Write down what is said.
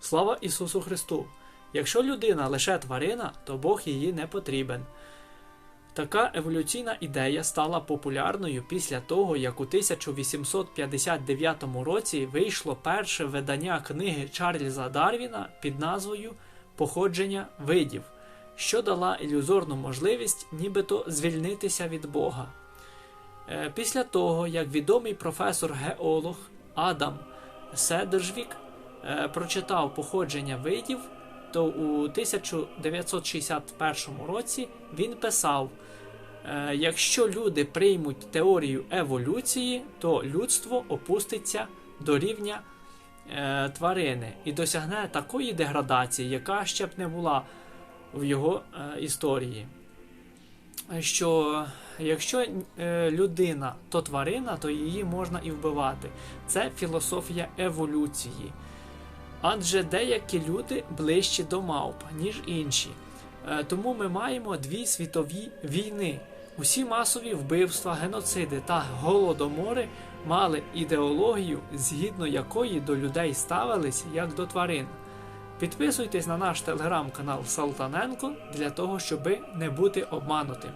Слава Ісусу Христу! Якщо людина лише тварина, то Бог її не потрібен. Така еволюційна ідея стала популярною після того, як у 1859 році вийшло перше видання книги Чарльза Дарвіна під назвою Походження видів, що дала ілюзорну можливість нібито звільнитися від Бога. Е, Після того, як відомий професор-геолог Адам Седержвік прочитав походження видів, то у 1961 році він писав: е, якщо люди приймуть теорію еволюції, то людство опуститься до рівня е, тварини і досягне такої деградації, яка ще б не була в його е, історії. Що якщо е, людина то тварина, то її можна і вбивати. Це філософія еволюції. Адже деякі люди ближчі до мавп, ніж інші. Е, Тому ми маємо дві світові війни. Усі масові вбивства, геноциди та голодомори мали ідеологію, згідно якої до людей ставились як до тварин. Підписуйтесь на наш телеграм-канал Салтаненко для того, щоб не бути обманутим.